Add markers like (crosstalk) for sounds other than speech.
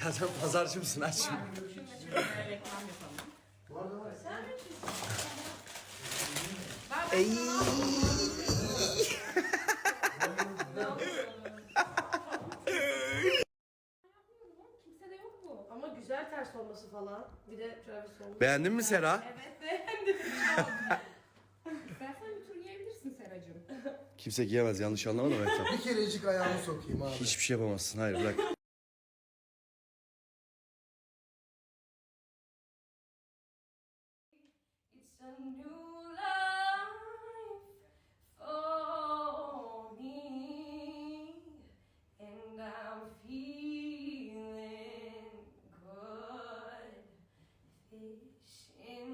(laughs) Ya sen pazarcı mısın aç yapalım. Ey. Kimse de yok bu. Ama güzel ters olması falan. Bir de Travis olmuş. Beğendin mi Sera? Evet beğendim. (laughs) İstersen bir tur yiyebilirsin Seracığım. Kimse giyemez yanlış anlama da Mehtap. Bir kerecik ayağımı sokayım abi. Hiçbir şey yapamazsın hayır bırak. some new life for me, and I'm feeling good.